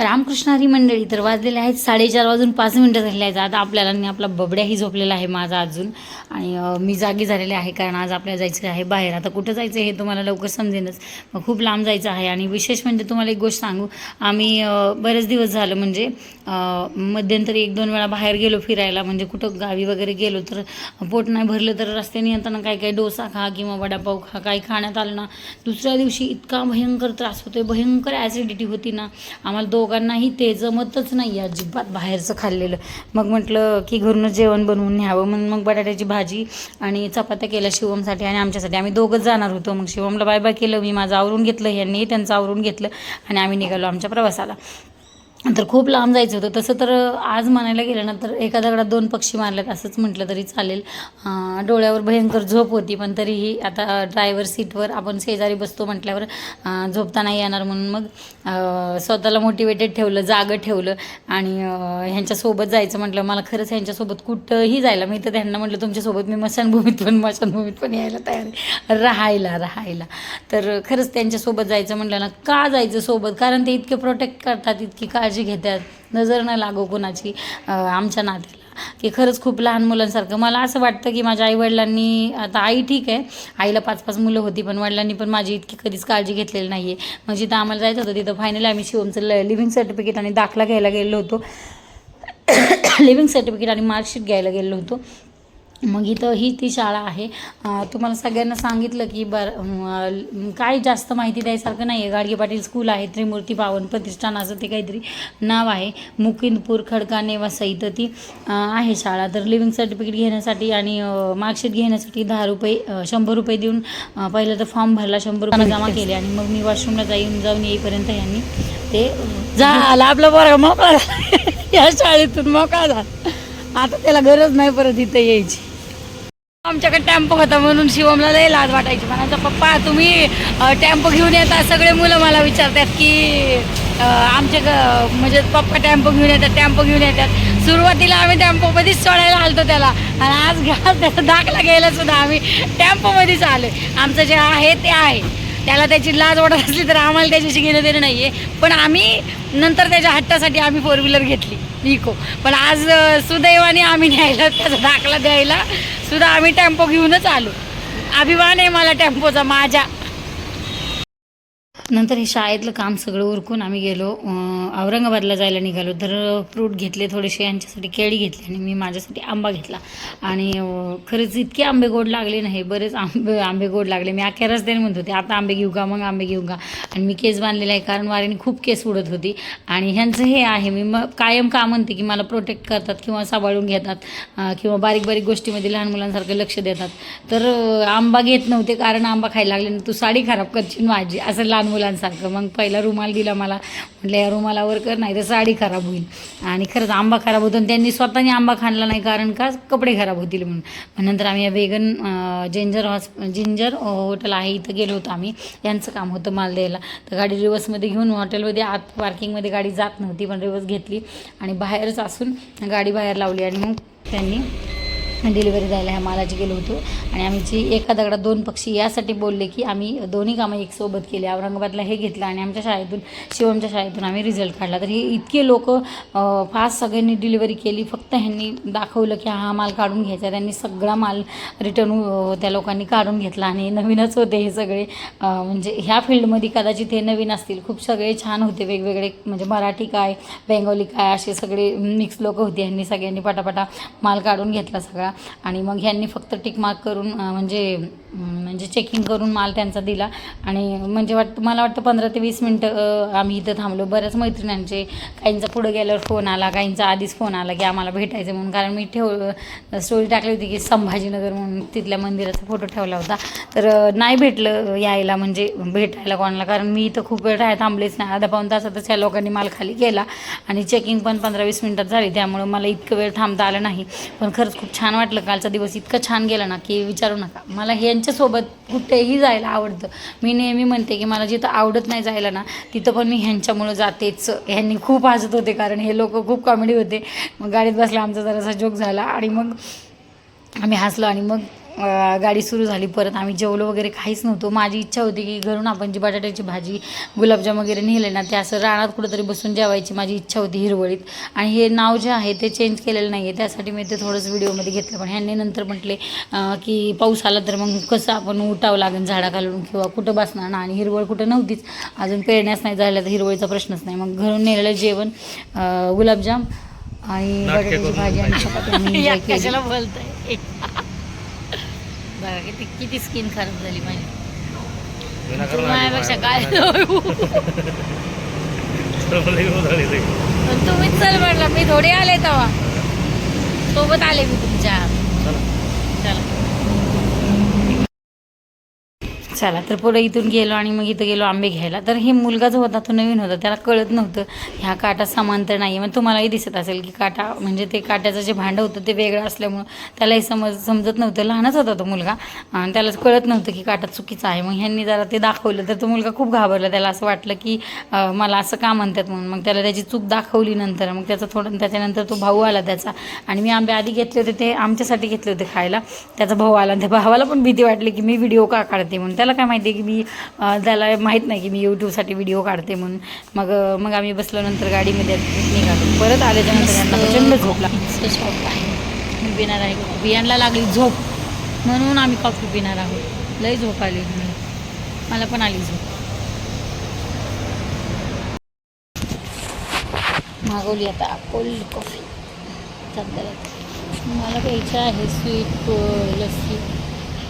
रामकृष्ण हरी मंडळी तर वाजलेले आहेत साडेचार वाजून पाच मिनटं झालेले आहेत. आता आपल्याला आणि आपला बबड्याही झोपलेला आहे माझा अजून. आणि मी जागी झालेले आहे कारण आज आपल्याला जायचं आहे बाहेर. आता कुठं जायचं हे तुम्हाला लवकर समजेनच. मग खूप लांब जायचं आहे. आणि विशेष म्हणजे तुम्हाला एक गोष्ट सांगू. आम्ही बरेच दिवस झालं म्हणजे मध्यंतरी एक दोन वेळा बाहेर गेलो फिरायला. म्हणजे कुठं गावी वगैरे गेलो तर पोट नाही भरलं तर रस्त्याने येताना काही काही डोसा खा किंवा वडापाव खा. काही खाण्यात आलं ना दुसऱ्या दिवशी इतका भयंकर त्रास होतोय. भयंकर ॲसिडिटी होती ना. आम्हाला दो दोघांनाही ते जमतच नाही अजिबात बाहेरचं खाल्लेलं. मग म्हटलं की घरूनच जेवण बनवून न्यावं. म्हणून मग बटाट्याची भाजी आणि चपात्या केल्या शिवमसाठी आणि आमच्यासाठी. आम्ही दोघंच जाणार होतो. मग शिवमला बाय बाय केलं. मी माझं आवरून घेतलं. यांनी त्यांचं आवरून घेतलं आणि आम्ही निघालो आमच्या प्रवासाला. तर खूप लांब जायचं होतं. तसं तर आज म्हणायला गेलं ना तर एका दगडात दोन पक्षी मारलेत असंच म्हटलं तरी चालेल. डोळ्यावर भयंकर झोप होती पण तरीही आता ड्रायव्हर सीटवर आपण शेजारी बसतो म्हटल्यावर झोपता नाही येणार म्हणून मग स्वतःला मोटिवेटेड ठेवलं जागं ठेवलं आणि ह्यांच्यासोबत जायचं म्हटलं. मला खरंच ह्यांच्यासोबत कुठंही जायला मी तर त्यांना म्हटलं तुमच्यासोबत मी मशानभूमीत पण मशानभूमीत पण यायला तयार आहे. राहायला राहायला. तर खरंच त्यांच्यासोबत जायचं म्हटलं ना का जायचं सोबत? कारण ते इतके प्रोटेक्ट करतात इतकी काळजी घेतात नजर न लागो कोणाची आमच्या नात्याला. की खरंच खूप लहान मुलांसारखं. मला असं वाटतं की माझ्या आईवडिलांनी आता आई ठीक आहे आईला पाच पाच मुलं होती पण वडिलांनी पण माझी इतकी कधीच काळजी घेतलेली नाही आहे मग म्हणजे जिथं आम्हाला जायचं होतं तिथं फायनली आम्ही शिवमचं लिव्हिंग सर्टिफिकेट आणि दाखला घ्यायला गेलो होतो. लिव्हिंग सर्टिफिकेट आणि मार्कशीट घ्यायला गेलो होतो. मग इथं ही ती शाळा आहे. तुम्हाला सगळ्यांना सांगितलं की बरं काय जास्त माहिती द्यायसारखं नाही आहे गाडगे पाटील स्कूल आहे त्रिमूर्ती पावन प्रतिष्ठान असं ते काहीतरी नाव आहे. मुकिंदपूर खडका नेवासा इथं ती आहे शाळा. तर लिव्हिंग सर्टिफिकेट घेण्यासाठी आणि मार्कशीट घेण्यासाठी दहा रुपये शंभर रुपये देऊन पहिलं तर फॉर्म भरला शंभर रुपये जमा केले. आणि मग मी वॉशरूमला जाऊन जाऊन येईपर्यंत यांनी ते झाला आपला बरं मोकळा झाला. या शाळेतून मोकळा झाला. आता त्याला गरज नाही परत इथं यायची. आमच्याकडे टेम्पो होता म्हणून शिवमला लय लाज वाटायची. म्हणायचं पप्पा तुम्ही अ, टेम्पो घेऊन येता. सगळे मुलं मला विचारतात की आमच्या आमचे म्हणजे पप्पा टेम्पो घेऊन येतात टेम्पो घेऊन येतात. सुरुवातीला आम्ही टेम्पोमध्येच सोडायला आलतो त्याला. आणि आज घ्या त्याचा दाखला घ्यायला सुद्धा आम्ही टेम्पोमध्येच आलो आमचं जे आहे ते आहे. त्याला त्याची लाज वाटत असली तर आम्हाला त्याच्याशी घेणं देणं नाही आहे पण आम्ही नंतर त्याच्या हट्टासाठी आम्ही फोर व्हीलर घेतली इको पण आज सुदैवाने आम्ही न्यायला त्याचा दाखला द्यायला सुद्धा आम्ही टेम्पो घेऊनच आलो. अभिमान आहे मला टेम्पोचा माझ्या. नंतर हे शाळेतलं काम सगळं उरकून आम्ही गेलो. औरंगाबादला जायला निघालो. तर फ्रूट घेतले थोडेसे यांच्यासाठी केळी घेतली आणि मी माझ्यासाठी आंबा घेतला. आणि खरंच इतके आंबे गोड लागले नाही बरेच आंबे आंबे गोड लागले. मी अख्या रस्त्याने म्हणत होते आता आंबे घेऊ का? मग आंबे घेऊ का? आणि मी केस बांधलेला आहे कारण वारीने खूप केस उडत होती. आणि ह्यांचं हे आहे मी मग कायम का म्हणते की मला प्रोटेक्ट करतात किंवा सांभाळून घेतात किंवा बारीक बारीक गोष्टीमध्ये लहान मुलांसारखं लक्ष देतात. तर आंबा घेत नव्हते कारण आंबा खायला लागले तू साडी खराब करशील माझी असं लहान मुलांसारखं. मग पहिला रुमाल दिला मला. म्हटलं या रुमालावर कर नाही तर साडी खराब होईल. आणि खरंच आंबा खराब होतो. आणि त्यांनी स्वतःने आंबा खाल्ला नाही कारण का? कपडे खराब होतील म्हणून. नंतर आम्ही या वेगन जिंजर हॉस्प जिंजर हॉटेल आहे. इथं गेलो होतो आम्ही. यांचं काम होतं माल द्यायला. तर गाडी रिवर्समध्ये घेऊन हॉटेलमध्ये आत पार्किंगमध्ये गाडी जात नव्हती पण रिवर्स घेतली. आणि बाहेरच असून गाडी बाहेर लावली. आणि मग त्यांनी डिलिव्हरी द्यायला ह्या मालाची गेलो होतो. आणि आमची एका दगडात दोन पक्षी यासाठी बोलले की आम्ही दोन्ही कामं एकसोबत केली. औरंगाबादला हे घेतलं आणि आमच्या शाळेतून शिवमच्या शाळेतून आम्ही रिझल्ट काढला. तर हे इतके लोक फास्ट सगळ्यांनी डिलिव्हरी केली. फक्त ह्यांनी दाखवलं की हा माल काढून घ्यायचा. त्यांनी सगळा माल रिटर्न त्या लोकांनी काढून घेतला. आणि नवीनच होते हे सगळे. म्हणजे ह्या फील्डमध्ये कदाचित हे नवीन असतील. खूप सगळे छान होते. वेगवेगळे म्हणजे मराठी काय बेंगोली काय असे सगळे मिक्स लोक होते. ह्यांनी सगळ्यांनी पटापटा माल काढून घेतला सगळा. आणि मग ह्यांनी फक्त टिकमार्क करून म्हणजे म्हणजे चेकिंग करून माल त्यांचा दिला. आणि म्हणजे वाटतं मला वाटतं पंधरा ते वीस मिनटं आम्ही इथं थांबलो. बऱ्याच मैत्रिणींचे काहींचा पुढं गेल्यावर फोन आला काहींचा आधीच फोन आला की आम्हाला भेटायचं म्हणून. कारण मी ठेव स्टोरी टाकली होती की संभाजीनगर म्हणून तिथल्या मंदिराचा फोटो ठेवला होता. तर नाही भेटलं यायला म्हणजे भेटायला कोणाला. कारण मी इथं खूप वेळ राहाय थांबलेच नाही. अर्धा पाऊन तासातच या लोकांनी माल खाली केला. आणि चेकिंग पण पंधरा वीस मिनटात झाली. त्यामुळं मला इतकं वेळ थांबता आलं नाही. पण खरंच खूप छान वाटलं. कालचा दिवस इतकं छान गेला ना की विचारू नका. मला हे यांच्यासोबत कुठेही जायला आवडतं. मी नेहमी म्हणते की मला जिथं आवडत नाही जायला ना तिथं पण मी ह्यांच्यामुळं जातेच. ह्यांनी खूप हसत होते कारण हे लोक खूप कॉमेडी होते. मग गाडीत बसला आमचा जरासा जोक झाला आणि मग आम्ही हसलो आणि मग गाडी सुरू झाली परत आम्ही जेवलो वगैरे काहीच नव्हतो. माझी इच्छा होती की घरून आपण जी बटाट्याची भाजी गुलाबजाम वगैरे नेले ना ते असं रानात कुठंतरी बसून जेवायची माझी इच्छा होती हिरवळीत. आणि हे नाव जे आहे ते चेंज केलेलं नाही आहे त्यासाठी मी ते थोडंसं व्हिडिओमध्ये घेतलं. पण ह्यांनी नंतर म्हटले की पाऊस आला तर मग कसं आपण उठावं लागेल झाडाखालून किंवा कुठं बसणार ना? आणि हिरवळ कुठं नव्हतीच. अजून पेरण्यास नाही झाल्या तर हिरवळीचा प्रश्नच नाही. मग घरून नेलेलं जेवण गुलाबजाम आणि बटाट्याची भाजी आणि चपाती बोलताय? बघा किती किती स्किन खराब झाली माझी माझ्यापेक्षा. काय. पण तुम्हीच चल म्हटलं मी थोडी आले तेव्हा सोबत आले मी तुमच्या चला. चला चला तर पुढे इथून गेलो आणि मग इथं गेलो आंबे घ्यायला. तर हे मुलगा जो होता तो नवीन होता त्याला कळत नव्हतं ह्या काटा समांतर नाही आहे मग तुम्हालाही दिसत असेल की काटा म्हणजे ते काट्याचं जे भांडं होतं ते वेगळं असल्यामुळं त्यालाही समज समजत नव्हतं. लहानच होता तो मुलगा आणि त्याला कळत नव्हतं की काटा चुकीचा आहे. मग ह्यांनी जरा ते दाखवलं तर तो मुलगा खूप घाबरला. त्याला असं वाटलं की मला असं का म्हणतात म्हणून. मग त्याला त्याची चूक दाखवली नंतर. मग त्याचं थोडं त्याच्यानंतर तो भाऊ आला त्याचा. आणि मी आंबे आधी घेतले होते ते आमच्यासाठी घेतले होते खायला. त्याचा भाऊ आला त्या भावाला पण भीती वाटली की मी व्हिडिओ का काढते म्हणून. त्याला काय माहिती की मी त्याला माहीत नाही की मी यूट्यूबसाठी व्हिडिओ काढते म्हणून. मग मग आम्ही बसलो नंतर गाडीमध्ये निघालो. परत आल्याच्यानंतर यांना प्रचंड झोप लागली. शॉप आहे. मी पिणार आहे बियांना लागली झोप. म्हणून आम्ही कॉफी पिणार आहोत. लय झोप आली मला मला पण आली झोप. मागवली आता कोल्ड कॉफी मला प्यायचं आहे स्वीट लस्सी.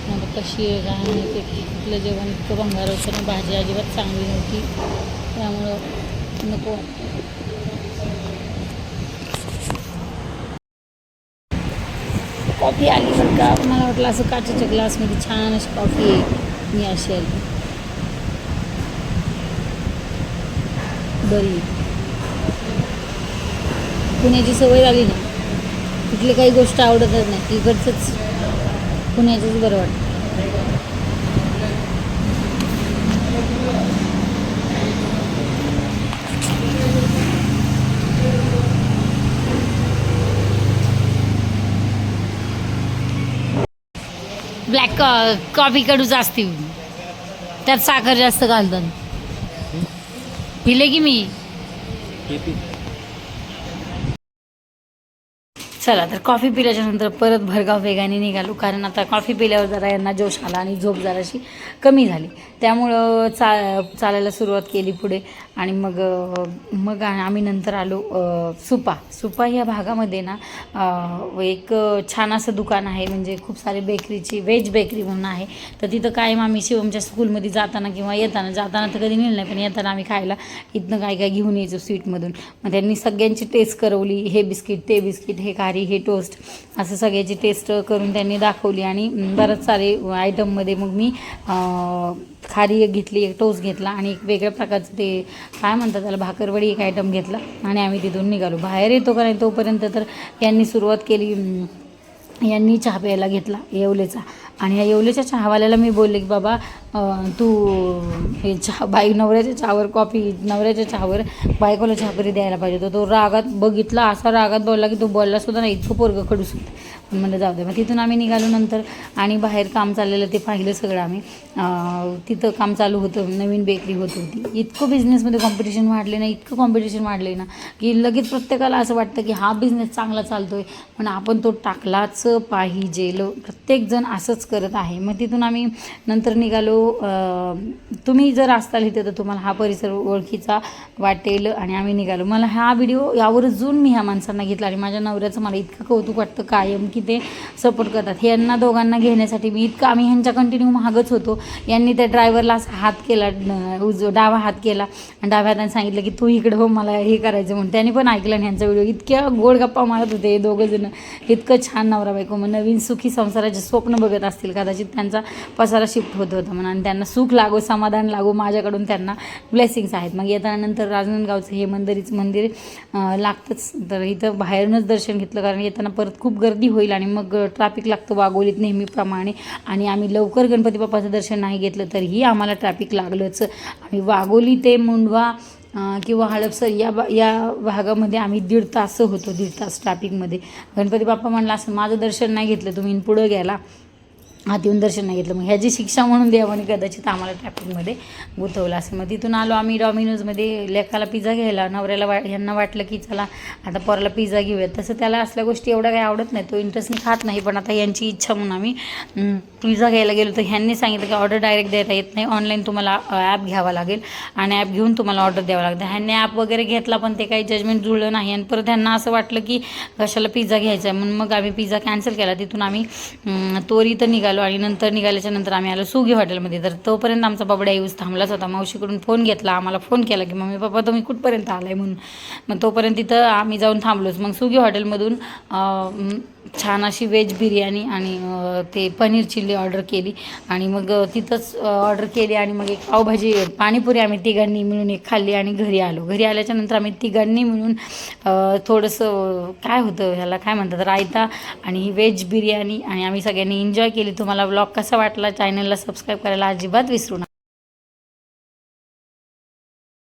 मग कशी आहे काय नाही ते तिथलं जेवण इतकं भंगार होतं ना भाजी अजिबात चांगली नव्हती. त्यामुळं नको कॉफी आली बरं का? मला वाटलं असं काचेच्या ग्लासमध्ये छान अशी कॉफी आहे. मी अशी आली. बरी पुण्याची सवय आली ना. तिथली काही गोष्ट आवडतच नाही. इकडचंच पुण्याचंच बरं वाटतं. ब्लॅक कॉफी कडूच असते त्यात साखर जास्त घालतात. पिले की मी? चला तर कॉफी पिल्याच्या नंतर परत भरगाव वेगाने निघालो कारण आता कॉफी पिल्यावर जरा यांना जोश आला आणि झोप जराशी कमी झाली. त्यामुळं चा चालायला सुरुवात केली पुढे. आणि मग मग आम्ही नंतर आलो सुपा. सुपा या भागामध्ये ना एक छान असं दुकान आहे. म्हणजे खूप सारे बेकरीची व्हेज बेकरी म्हणून आहे. तर तिथं कायम आम्ही शिवमच्या स्कूलमध्ये जाताना किंवा येताना जाताना तर कधी नेलं नाही पण येताना आम्ही खायला इथनं काय काय घेऊन यायचो स्वीटमधून मग त्यांनी सगळ्यांची टेस्ट करवली. हे बिस्किट ते बिस्किट हे खारी हे टोस्ट असं सगळ्याची टेस्ट करून त्यांनी दाखवली आणि बरंच सारे आयटममध्ये मग मी खारी एक घेतली एक टोस्ट घेतला आणि एक वेगळ्या प्रकारचं ते काय म्हणतात त्याला भाकरवडी एक आयटम घेतला आणि आम्ही तिथून निघालो. बाहेर येतो कारण तोपर्यंत तर यांनी सुरुवात केली यांनी चहा प्यायला घेतला येवलेचा. आणि या येवलेच्या चहावाल्याला मी बोलले की बाबा तू हे चहा बाई नवऱ्याच्या चहावर कॉफी नवऱ्याच्या चहावर बायकोला चहापरी द्यायला पाहिजे तर तो रागात बघितला असा रागात बोलला की तो बोलला सुद्धा नाही इतकं पोरगं खडूस होतं. पण म्हणलं जाऊ दे. मग तिथून आम्ही निघालो नंतर आणि बाहेर काम चाललेलं ते पाहिलं सगळं आम्ही. तिथं काम चालू होतं नवीन बेकरी होत होती. इतकं बिझनेसमध्ये कॉम्पिटिशन वाढले ना इतकं कॉम्पिटिशन वाढले ना की लगेच प्रत्येकाला असं वाटतं की हा बिझनेस चांगला चालतो आहे पण आपण तो टाकलाच पाहिजे. प्रत्येकजण असंच करत आहे. मग तिथून आम्ही नंतर निघालो तुम्ही जर असताल इथे तर तुम्हाला हा परिसर ओळखीचा वाटेल आणि आम्ही निघालो. मला हा व्हिडिओ यावर जून मी ह्या माणसांना घेतला आणि माझ्या नवऱ्याचं मला इतकं कौतुक वाटतं कायम की ते सपोर्ट करतात. हे यांना दोघांना घेण्यासाठी मी इतकं आम्ही ह्यांच्या कंटिन्यू मागच होतो. यांनी त्या ड्रायव्हरला असा हात केला न- उज डावा हात केला आणि डाव्या हाताने सांगितलं की तू इकडं हो मला हे करायचं म्हणून. त्यांनी पण ऐकलं आणि ह्यांचा व्हिडिओ इतक्या गोड गप्पा मारत होते हे इतकं छान नवरा बायको मग नवीन सुखी संसाराचे स्वप्न बघत असतात. असतील. कदाचित त्यांचा पसारा शिफ्ट होत होता म्हणून. आणि त्यांना सुख लागो समाधान लागो माझ्याकडून त्यांना ब्लेसिंग्स आहेत. मग येताना नंतर हे मंदिरीचं मंदिर लागतंच. तर इथं बाहेरूनच दर्शन घेतलं. कारण येताना परत खूप गर्दी होईल आणि मग ट्रॅफिक लागतं वाघोलीत नेहमीप्रमाणे. आणि आम्ही लवकर गणपती बाप्पाचं दर्शन नाही घेतलं तरीही आम्हाला ट्रॅफिक लागलंच. आम्ही वाघोली ते मुंडवा किंवा हडपसर या बा या भागामध्ये आम्ही दीड तास होतो दीड तास ट्रॅफिकमध्ये गणपती बाप्पा म्हणला असं माझं दर्शन नाही घेतलं तुम्ही पुढं गेला. आत येऊन दर्शन नाही घेतलं. मग ह्याची शिक्षा म्हणून देवाने कदाचित आम्हाला ट्रॅफिकमध्ये गुंतवलं असेल. मग तिथून आलो आम्ही डॉमिनोजमध्ये लेकाला पिझ्झा घ्यायला नवऱ्याला वा ह्यांना वाटलं की चला आता पोराला पिझ्झा घेऊयात. तसं त्याला असल्या गोष्टी एवढ्या काही आवडत नाही तो इंटरेस्टने खात नाही पण आता यांची इच्छा म्हणून आम्ही पिझ्झा घ्यायला गेलो तर ह्यांनी सांगितलं की ऑर्डर डायरेक्ट देता येत नाही. ऑनलाईन तुम्हाला ॲप घ्यावा लागेल आणि ॲप घेऊन तुम्हाला ऑर्डर द्यावं लागतं ह्यांनी ॲप वगैरे घेतला पण ते काही जजमेंट जुळलं नाही. आणि परत ह्यांना असं वाटलं की कशाला पिझ्झा घ्यायचा आहे? म्हणून मग आम्ही पिझ्झा कॅन्सल केला. तिथून आम्ही तोरी तर निघालो. आलो आणि नंतर निघाल्याच्या नंतर आम्ही आलो सुगी हॉटेलमध्ये. तर तोपर्यंत आमचा बाबडा येऊस थांबलाच होता. मावशीकडून फोन घेतला आम्हाला फोन केला की मम्मी पप्पा तुम्ही कुठपर्यंत आलाय? म्हणून. मग तोपर्यंत तिथं आम्ही जाऊन थांबलोच. मग सुगी हॉटेलमधून छान अशी व्हेज बिर्याणी आणि ते पनीर चिल्ली ऑर्डर केली. आणि मग तिथंच ऑर्डर केली आणि मग एक पावभाजी पाणीपुरी आम्ही तिघांनी मिळून एक खाल्ली आणि घरी आलो. घरी आल्याच्यानंतर आम्ही तिघांनी मिळून थोडंसं काय होतं ह्याला काय म्हणतात रायता आणि ही व्हेज बिर्याणी आणि आम्ही सगळ्यांनी एन्जॉय केली. तुम्हाला ब्लॉग कसा वाटला चॅनलला सबस्क्राईब करायला अजिबात विसरू नका.